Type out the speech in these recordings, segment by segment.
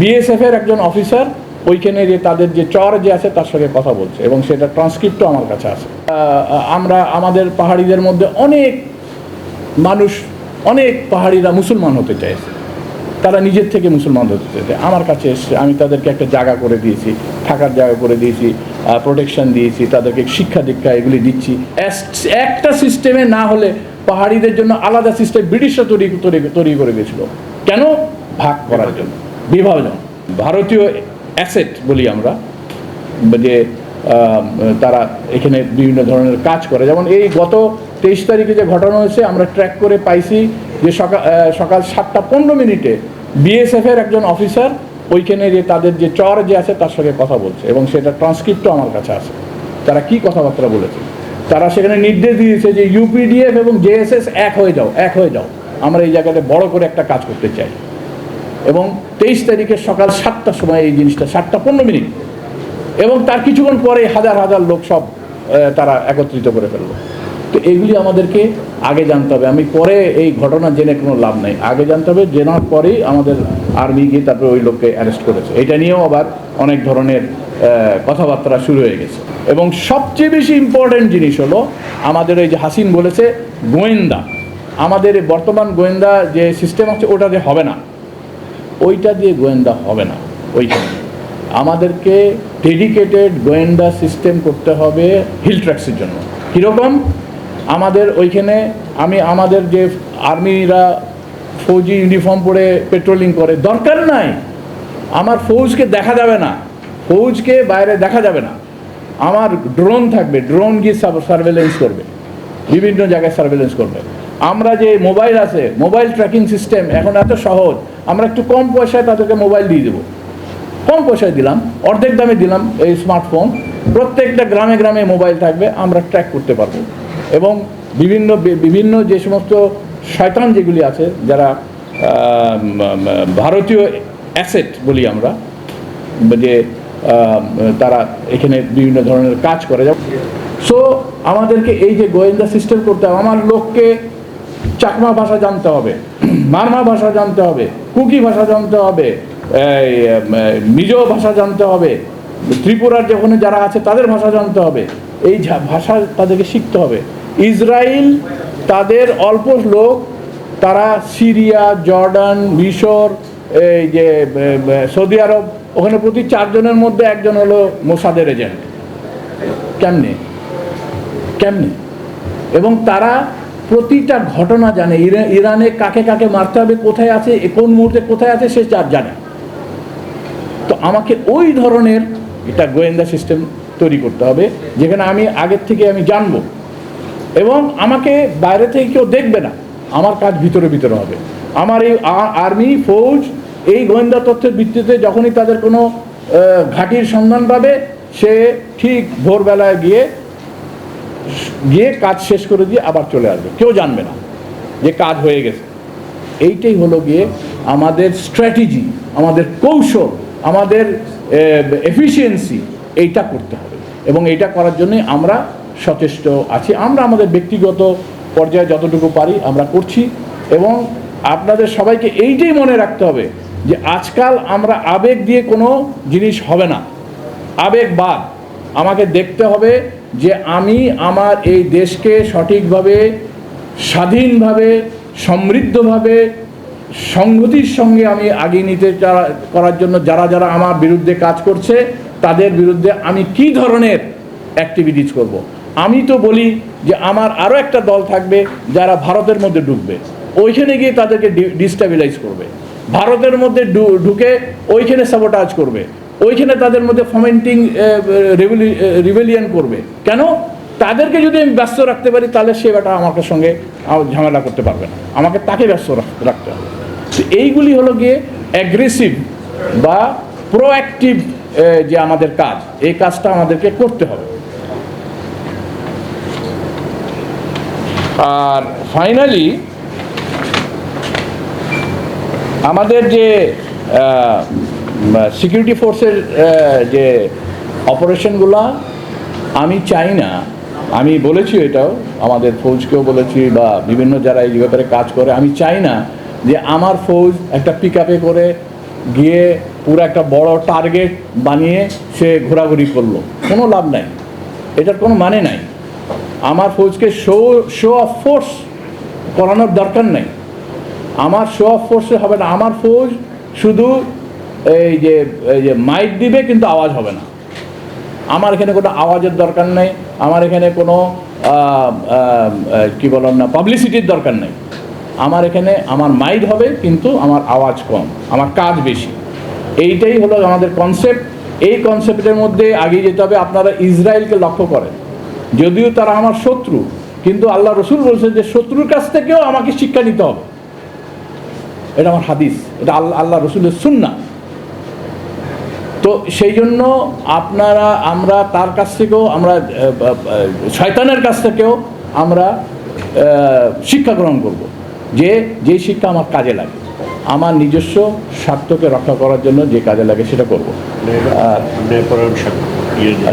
BSF এর একজন officer ওইখানে যে তাদের যে চর যে আছে তার সঙ্গে কথা বলছে এবং সেটা ট্রান্সক্রিপ্টও আমার কাছে আছে। আমরা, আমাদের পাহাড়িদের মধ্যে অনেক মানুষ, অনেক পাহাড়িরা মুসলমান হতে চাইছে। তারা নিজের থেকে মুসলমান হতে চাইছে। আমার কাছে এসছে, আমি তাদেরকে একটা জায়গা করে দিয়েছি, থাকার জায়গা করে দিয়েছি প্রোটেকশন দিয়েছি, তাদেরকে শিক্ষা দীক্ষা এগুলি দিচ্ছি। একটা সিস্টেমে না হলে পাহাড়িদের জন্য আলাদা সিস্টেম ব্রিটিশরা তৈরি তৈরি তৈরি করে গেছিল কেন? ভাগ করার জন্য। বিভাজন ভারতীয় অ্যাসেট বলি আমরা, যে তারা এখানে বিভিন্ন ধরনের কাজ করে। যেমন এই গত তেইশ তারিখে যে ঘটনা হয়েছে, আমরা ট্র্যাক করে পাইছি যে সকাল সকাল সাতটা পনেরো মিনিটে বিএসএফ এর একজন অফিসার ওইখানে যে তাদের যে চর যে আছে তার সঙ্গে কথা বলছে এবং সেটা ট্রান্সক্রিপ্টও আমার কাছে আছে। তারা কি কথাবার্তা বলেছে? তারা সেখানে নির্দেশ দিয়েছে যে ইউপিডিএফ এবং জেএসএস এক হয়ে যাও, এক হয়ে যাও। আমরা এই জায়গাতে বড় করে একটা কাজ করতে চাই। এবং তেইশ তারিখের সকাল সাতটার সময় এই জিনিসটা, সাতটা পনেরো মিনিট। এবং তার কিছুক্ষণ পরে হাজার হাজার লোক সব তারা একত্রিত করে ফেলল। তো এগুলি আমাদেরকে আগে জানতে হবে। আমি পরে এই ঘটনা জেনে কোনো লাভ নাই। আগে জানতে হবে, জেনার পরেই আমাদের আর্মি গিয়ে তারপরে ওই লোককে অ্যারেস্ট করেছে। এটা নিয়েও আবার অনেক ধরনের কথাবার্তা শুরু হয়ে গেছে। এবং সবচেয়ে বেশি ইম্পর্ট্যান্ট জিনিস হলো, আমাদের এই যে হাসিন বলেছে, গোয়েন্দা। আমাদের বর্তমান গোয়েন্দা যে সিস্টেম আছে, ওটা দিয়ে হবে না। ওইটা দিয়ে গোয়েন্দা হবে না, ওইখানে। আমাদেরকে ডেডিকেটেড গোয়েন্দা সিস্টেম করতে হবে হিল ট্র্যাক্সের জন্য। কীরকম? আমাদের ওইখানে আমি আমাদের যে আর্মিরা ফৌজি ইউনিফর্ম পরে পেট্রোলিং করে, দরকার নাই। আমার ফৌজকে দেখা যাবে না। ফৌজকে বাইরে দেখা যাবে না। আমার ড্রোন থাকবে ড্রোন গিয়ে সার্ভেলেন্স করবে। বিভিন্ন জায়গায় সার্ভেলেন্স করবে। আমরা যে মোবাইল আছে মোবাইল ট্র্যাকিং সিস্টেম এখন এত সহজ। আমরা একটু কম পয়সায় তাদেরকে মোবাইল দিয়ে দেবো। কম পয়সায় দিলাম, অর্ধেক দামে দিলাম এই স্মার্টফোন প্রত্যেকটা গ্রামে গ্রামে মোবাইল থাকবে, আমরা ট্র্যাক করতে পারব। এবং বিভিন্ন বিভিন্ন যে সমস্ত শয়তান যেগুলি আছে, যারা ভারতীয় অ্যাসেট বলি আমরা, যে তারা এখানে বিভিন্ন ধরনের কাজ করে। সো আমাদেরকে এই যে গোয়েন্দা সিস্টেম করতে হবে, আমার লোককে চাকমা ভাষা জানতে হবে, মারমা ভাষা জানতে হবে। কুকি ভাষা জানতে হবে মিজো ভাষা জানতে হবে, ত্রিপুরার যেখানে যারা আছে তাদের ভাষা জানতে হবে, এই ভাষা তাদেরকে শিখতে হবে। ইসরায়েল তাদের অল্প লোক, তারা সিরিয়া, জর্ডান, মিশর, এই যে সৌদি আরব, ওখানে প্রতি চারজনের মধ্যে একজন হলো মোসাদের এজেন্ট। কেমনি? কেমনি? এবং তারা প্রতিটা ঘটনা জানে। ইরা- ইরানে কাকে কাকে মারতে হবে, কোথায় আছে কোন মুহূর্তে কোথায় আছে, সে যা জানে। তো আমাকে ওই ধরনের এটা গোয়েন্দা সিস্টেম তৈরি করতে হবে, যেখানে আমি আগের থেকে আমি জানব। এবং আমাকে বাইরে থেকে কেউ দেখবে না, আমার কাজ ভিতরে ভিতরে হবে। আমার এই আর্মি, ফৌজ, এই গোয়েন্দা তথ্যের ভিত্তিতে যখনই তাদের কোনো ঘাঁটির সন্ধান পাবে, সে ঠিক ভোরবেলায় গিয়ে গিয়ে কাজ শেষ করে দিয়ে আবার চলে আসবে। কেউ জানবে না যে কাজ হয়ে গেছে। এইটাই হলো গিয়ে আমাদের স্ট্র্যাটেজি আমাদের কৌশল, আমাদের এফিসিয়েন্সি এইটা করতে হবে। এবং এইটা করার জন্যই আমরা সচেষ্ট আছি। আমরা আমাদের ব্যক্তিগত পর্যায়ে যতটুকু পারি আমরা করছি। এবং আপনাদের সবাইকে এইটাই মনে রাখতে হবে যে আজকাল আমরা আবেগ দিয়ে কোনো জিনিস হবে না। আবেগ বাদ। আমাকে দেখতে হবে যে আমি আমার এই দেশকে সঠিকভাবে, স্বাধীনভাবে, সমৃদ্ধভাবে, সংহতির সঙ্গে আমি আগিয়ে নিতে করার জন্য যারা যারা আমার বিরুদ্ধে কাজ করছে, তাদের বিরুদ্ধে আমি কি ধরনের অ্যাক্টিভিটিস করব। আমি তো বলি যে আমার আরও একটা দল থাকবে যারা ভারতের মধ্যে ঢুকবে। ওইখানে গিয়ে তাদেরকে ডিস্টাবিলাইজ করবে। ভারতের মধ্যে ঢুকে ওইখানে সাবোটাজ করবে। ওইখানে তাদের মধ্যে ফমেন্টিং রিভেলিয়ন করবে। কেন? তাদেরকে যদি আমি ব্যস্ত রাখতে পারি, তাহলে সে বেটা আমাকে সঙ্গে ঝামেলা করতে পারবে না। আমাকে তাকে ব্যস্ত রাখ- রাখতে হবে। তো এইগুলি হলো গিয়ে অ্যাগ্রেসিভ বা প্রোঅ্যাক্টিভ যে আমাদের কাজ, এই কাজটা আমাদেরকে করতে হবে। আর ফাইনালি আমাদের যে সিকিউরিটি ফোর্সের যে অপারেশনগুলো আমি চাই না। আমি বলেছি এটাও, আমাদের ফৌজকেও বলেছি বা বিভিন্ন যারা এই ব্যাপারে কাজ করে, আমি চাই না যে আমার ফৌজ একটা পিক করে গিয়ে পুরো একটা বড় টার্গেট বানিয়ে সে ঘোরাঘুরি করল। কোনো লাভ নাই। এটার কোনো মানে নাই। আমার ফৌজকে শো শো অফ ফোর্স করানোর দরকার নেই। আমার শো অফ ফোর্সে হবে না। আমার ফৌজ শুধু এই যে এই যে মাইক দিবে কিন্তু আওয়াজ হবে না। আমার এখানে কোনো আওয়াজের দরকার নেই, আমার এখানে কোনো কি বলেন না পাবলিসিটির দরকার নেই। আমার এখানে আমার মাইক হবে কিন্তু আমার আওয়াজ কম, আমার কাজ বেশি। এইটাই হলো আমাদের কনসেপ্ট এই কনসেপ্টের মধ্যে আগে যেতে হবে আপনারা ইসরায়েলকে লক্ষ্য করেন। যদিও তারা আমার শত্রু, কিন্তু আল্লাহ রসুল বলছেন যে শত্রুর কাছ থেকেও আমাকে শিক্ষা নিতে হবে। এটা আমার হাদিস, এটা আল্লাহ আল্লাহ রসুলের সুন্না তো সেই জন্য আপনারা আমরা তার কাছ থেকেও আমরা শয়তানের কাছ থেকেও আমরা শিক্ষা গ্রহণ করব। যে যে শিক্ষা আমার কাজে লাগে। আমার নিজস্ব স্বার্থকে রক্ষা করার জন্য যে কাজে লাগে সেটা করব।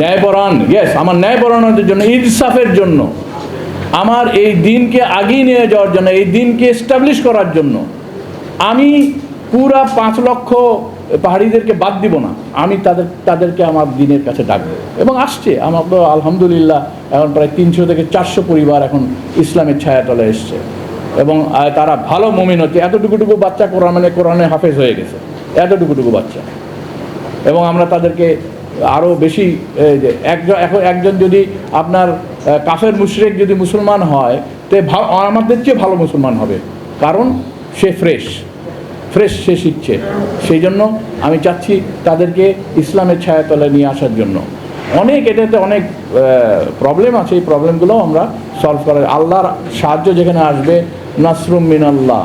ন্যায়পরায়ণ ইয়েস আমার ন্যায়পরায়ণের জন্য ইনসাফের জন্য আমার এই দিনকে আগিয়ে নিয়ে যাওয়ার জন্য এই দিনকে এস্টাবলিশ করার জন্য আমি পুরা পাঁচ লক্ষ পাহাড়িদেরকে বাদ দিব না। আমি তাদের, তাদেরকে আমার দিনের কাছে ডাকবো। এবং আসছে। আমার তো আলহামদুলিল্লাহ এখন প্রায় তিনশো থেকে চারশো পরিবার এখন ইসলামের ছায়াতলে এসছে। এবং তারা ভালো মমিন হচ্ছে। এতটুকুটুকু বাচ্চা কোরআন মানে কোরআনে হাফেজ হয়ে গেছে। এতটুকুটুকু বাচ্চা। এবং আমরা তাদেরকে আরও বেশি একজন, এখন একজন যদি আপনার কাফের মুশরেক যদি মুসলমান হয়, তে ভা- আমাদের চেয়ে ভালো মুসলমান হবে। কারণ সে ফ্রেশ। ফ্রেশ সে শিখছে। সেই জন্য আমি চাচ্ছি তাদেরকে ইসলামের ছায়াতলে নিয়ে আসার জন্য। অনেক এটাতে অনেক প্রবলেম আছে। এই প্রবলেমগুলো আমরা সলভ করার। আল্লাহর সাহায্য যেখানে আসবে, নাসরুম মিন আল্লাহ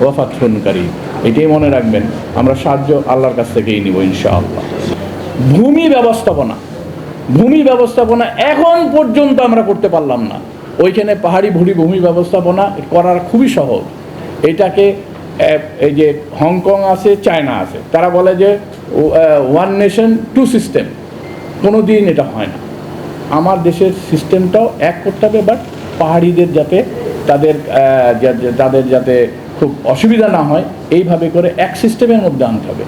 ওয়াফাতফুনকারী এটাই মনে রাখবেন। আমরা সাহায্য আল্লাহর কাছ থেকেই নিব ইনশাআল্লাহ। ভূমি ব্যবস্থাপনা। ভূমি ব্যবস্থাপনা এখন পর্যন্ত আমরা করতে পারলাম না। ওইখানে পাহাড়ি ভুড়ি ভূমি ব্যবস্থাপনা করার খুবই সহজ। এটাকে এই যে হংকং আছে, চায়না আছে, তারা বলে যে ওয়ান নেশন, টু সিস্টেম। কোনো দিন এটা হয় না। আমার দেশের সিস্টেমটাও এক করতে হবে, বাট পাহাড়িদের যাতে তাদের তাদের যাতে খুব অসুবিধা না হয়, এইভাবে করে এক সিস্টেমের মধ্যে আনতে হবে।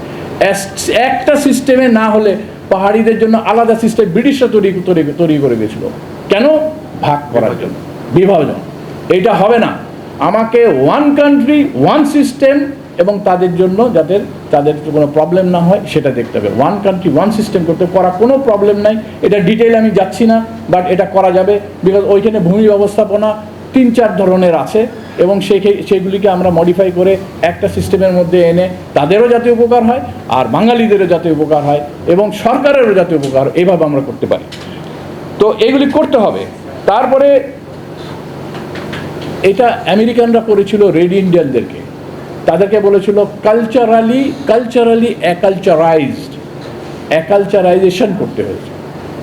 একটা সিস্টেমে না হলে পাহাড়িদের জন্য আলাদা সিস্টেম ব্রিটিশরা তৈরি তৈরি তৈরি করে গেছিল কেন? ভাগ করার জন্য। বিভাজন। এটা হবে না। আমাকে ওয়ান কান্ট্রি ওয়ান সিস্টেম এবং তাদের জন্য যাতে তাদের কোনো প্রবলেম না হয়, সেটা দেখতে হবে। ওয়ান কান্ট্রি ওয়ান সিস্টেম করতে করা কোনো প্রবলেম নাই। এটা ডিটেল আমি যাচ্ছি না বাট এটা করা যাবে বিকজ ওইখানে ভূমি ব্যবস্থাপনা তিন, চার ধরনের আছে এবং সেই সেগুলিকে আমরা মডিফাই করে একটা সিস্টেমের মধ্যে এনে তাদেরও যাতে উপকার হয় আর বাঙালিদেরও যাতে উপকার হয় এবং সরকারেরও যাতে উপকার এইভাবে আমরা করতে পারি। তো এগুলি করতে হবে। তারপরে এটা আমেরিকানরা করেছিল রেড ইন্ডিয়ানদেরকে। তাদেরকে বলেছিল কালচারালি কালচারালি অ্যাকালচারাইজড অ্যাকালচারাইজেশন করতে হয়েছে।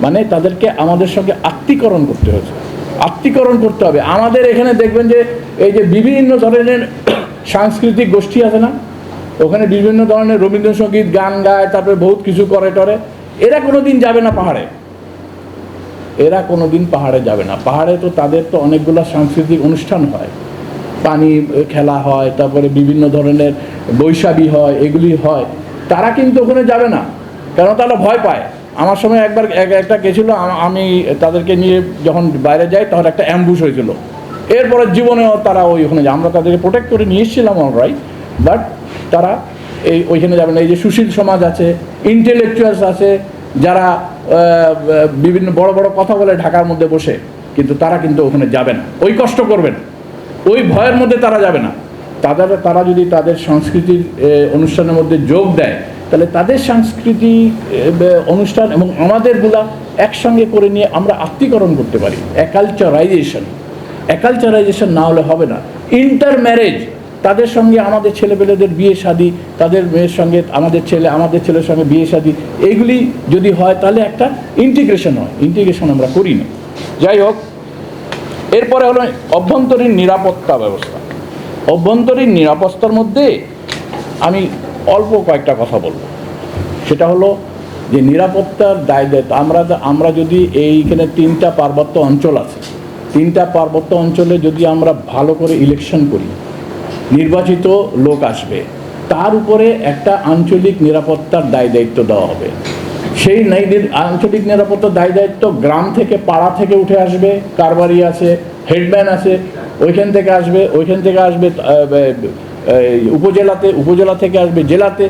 মানে তাদেরকে আমাদের সঙ্গে আত্মীকরণ করতে হয়েছে। আত্মীকরণ করতে হবে। আমাদের এখানে দেখবেন যে এই যে বিভিন্ন ধরনের সাংস্কৃতিক গোষ্ঠী আছে না, ওখানে বিভিন্ন ধরনের রবীন্দ্রসঙ্গীত, গান গায়, তারপরে বহুত কিছু করে টরে। এরা কোনো দিন যাবে না পাহাড়ে। এরা কোনো দিন পাহাড়ে যাবে না। পাহাড়ে তো তাদের তো অনেকগুলো সাংস্কৃতিক অনুষ্ঠান হয়। পানি খেলা হয়, তারপরে বিভিন্ন ধরনের বৈশাখী হয়, এগুলি হয়। তারা কিন্তু ওখানে যাবে না কেন তারা ভয় পায়। আমার সময় একবার এক- একটা গেছিল আম- তাদেরকে নিয়ে যখন বাইরে যাই, তখন একটা অ্যাম্বুশ হয়েছিল। এরপরে জীবনেও তারা ওই ওখানে যায়। আমরা তাদেরকে প্রোটেক্ট করে নিয়ে এসেছিলাম অলরাইট বাট তারা এই, ওইখানে যাবে না। এই যে সুশীল সমাজ আছে ইন্টেলেকচুয়ালস আছে, যারা বিভিন্ন বড় বড় কথা বলে ঢাকার মধ্যে বসে, কিন্তু তারা কিন্তু ওখানে যাবে না। ওই কষ্ট করবেন। ওই ভয়ের মধ্যে তারা যাবে না। তাদের, তারা যদি তাদের সংস্কৃতির অনুষ্ঠানের মধ্যে যোগ দেয়, তাহলে তাদের সাংস্কৃতিক অনুষ্ঠান এবং আমাদেরগুলা একসঙ্গে করে নিয়ে আমরা আত্মীকরণ করতে পারি। অ্যাকালচারাইজেশন অ্যাকালচারাইজেশন না হলে হবে না। ইন্টার ম্যারেজ তাদের সঙ্গে আমাদের ছেলেপেলেদের বিয়ে শাদি, তাদের মেয়ের সঙ্গে আমাদের ছেলে, আমাদের ছেলের সঙ্গে বিয়ে শাদি, এইগুলি যদি হয় তাহলে একটা ইন্টিগ্রেশন হয়। ইন্টিগ্রেশন আমরা করি না। যাই হোক, এরপরে হলো অভ্যন্তরীণ নিরাপত্তা ব্যবস্থা। অভ্যন্তরীণ নিরাপত্তার মধ্যে আমি অল্প কয়েকটা কথা বলব। সেটা হলো যে নিরাপত্তার দায় দায়িত্ব, আমরা আমরা যদি এইখানে তিনটা পার্বত্য অঞ্চল আছে, তিনটা পার্বত্য অঞ্চলে যদি আমরা ভালো করে ইলেকশন করি নির্বাচিত লোক আসবে। তার উপরে একটা আঞ্চলিক নিরাপত্তার দায় দায়িত্ব দেওয়া হবে। সেই আঞ্চলিক নিরাপত্তার দায় দায়িত্ব গ্রাম থেকে পাড়া থেকে উঠে আসবে। কারবারি আছে, হেডম্যান আছে, ওইখান থেকে আসবে, ওইখান থেকে আসবে উপজেলাতে, উপজেলা থেকে আসবে, জেলাতে।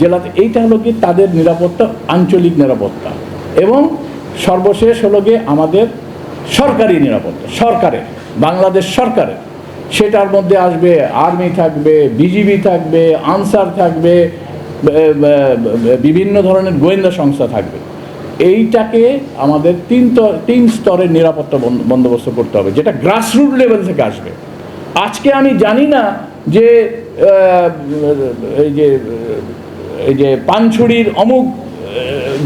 জেলাতে এইটা হলো কি তাদের নিরাপত্তা, আঞ্চলিক নিরাপত্তা। এবং সর্বশেষ হলো গিয়ে আমাদের সরকারি নিরাপত্তা, সরকারের, বাংলাদেশ সরকারের। সেটার মধ্যে আসবে, আর্মি থাকবে, বিজিবি থাকবে, আনসার থাকবে বিভিন্ন ধরনের গোয়েন্দা সংস্থা থাকবে। এইটাকে আমাদের তিন তিন স্তরের নিরাপত্তা বন্দ- বন্দোবস্ত করতে হবে, যেটা গ্রাসরুট লেভেল থেকে আসবে। আজকে আমি জানি না যে এই যে এই যে পানছড়ির অমুক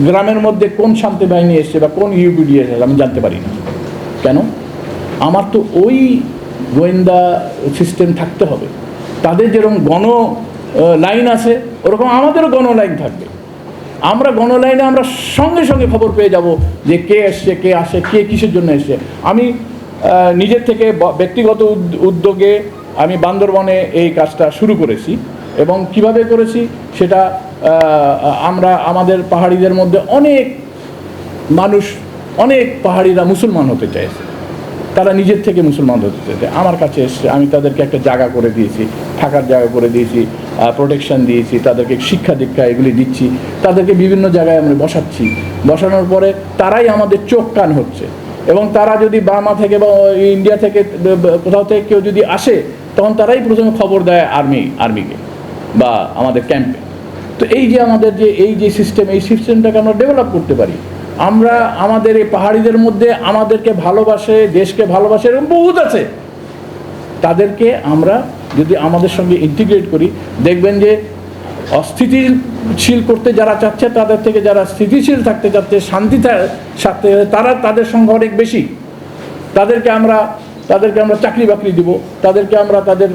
গ্রামের মধ্যে কোন শান্তি বাহিনী এসছে বা কোন ইউপিডি এসেছে আমি জানতে পারি না। কেন? আমার তো ওই গোয়েন্দা সিস্টেম থাকতে হবে। তাদের যেরকম গণ লাইন আছে, ওরকম আমাদেরও গণ লাইন থাকবে। আমরা গণ লাইনে আমরা সঙ্গে সঙ্গে খবর পেয়ে যাব যে কে এসছে, কে আসে, কে কিসের জন্য এসছে। আমি নিজের থেকে ব্যক্তিগত উদ- উদ্যোগে আমি বান্দরবনে এই কাজটা শুরু করেছি এবং কীভাবে করেছি সেটা আমরা আমাদের পাহাড়িদের মধ্যে অনেক মানুষ, অনেক পাহাড়িরা মুসলমান হতে চাইছে। তারা নিজের থেকে মুসলমান হতে চাইছে। আমার কাছে এসছে, আমি তাদেরকে একটা জায়গা করে দিয়েছি, থাকার জায়গা করে দিয়েছি প্রোটেকশন দিয়েছি, তাদেরকে শিক্ষা দীক্ষা এগুলি দিচ্ছি। তাদেরকে বিভিন্ন জায়গায় আমরা বসাচ্ছি। বসানোর পরে তারাই আমাদের চোখ কান হচ্ছে। এবং তারা যদি বার্মা থেকে বা ইন্ডিয়া থেকে, কোথাও থেকে কেউ যদি আসে, তখন তারাই প্রথমে খবর দেয় আর্মি, আর্মিকে বা আমাদের ক্যাম্পে তো এই যে আমাদের যে, এই যে সিস্টেম এই সিস্টেমটাকে আমরা ডেভেলপ করতে পারি আমরা আমাদের এই পাহাড়িদের মধ্যে আমাদেরকে ভালোবাসে, দেশকে ভালোবাসে এরকম বহুত আছে। তাদেরকে আমরা যদি আমাদের সঙ্গে ইন্টিগ্রেট করি, দেখবেন যে অস্থিতিশীল করতে যারা চাচ্ছে, তাদের থেকে যারা স্থিতিশীল থাকতে চাচ্ছে, শান্তি থা- থাকতে তারা তাদের সংখ্যা অনেক বেশি। তাদেরকে আমরা তাদেরকে আমরা চাকরি বাকরি দিব, তাদেরকে আমরা তাদের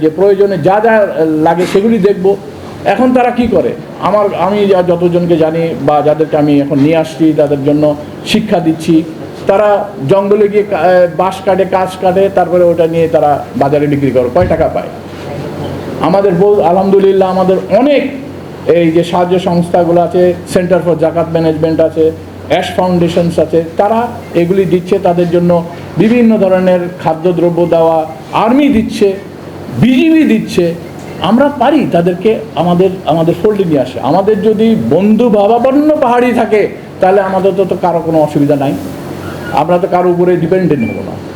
যে প্রয়োজনে যা যা লাগে সেগুলি দেখব। এখন তারা কি করে? আমার, আমি যা- যতজনকে জানি বা যাদেরকে আমি এখন নিয়ে আসছি, তাদের জন্য শিক্ষা দিচ্ছি। তারা জঙ্গলে গিয়ে বাঁশ কাটে কাজ কাটে, তারপরে ওটা নিয়ে তারা বাজারে বিক্রি করে, কয় টাকা পায়? আমাদের বহু আলহামদুলিল্লাহ, আমাদের অনেক এই যে সাহায্য সংস্থাগুলো আছে, সেন্টার ফর জাকাত ম্যানেজমেন্ট আছে, অ্যাশ ফাউন্ডেশনস আছে, তারা এগুলি দিচ্ছে, তাদের জন্য বিভিন্ন ধরনের খাদ্যদ্রব্য দেওয়া, আর্মি দিচ্ছে, বিজিবি দিচ্ছে আমরা পারি তাদেরকে আমাদের আমাদের ফোল্ডে নিয়ে আসে। আমাদের যদি বন্ধু ভাবাপন্ন পাহাড়ি থাকে, তাহলে আমাদের তো তো কারও কোনো অসুবিধা নাই। আমরা তো কারও উপরে ডিপেন্ডেন্ট হব না।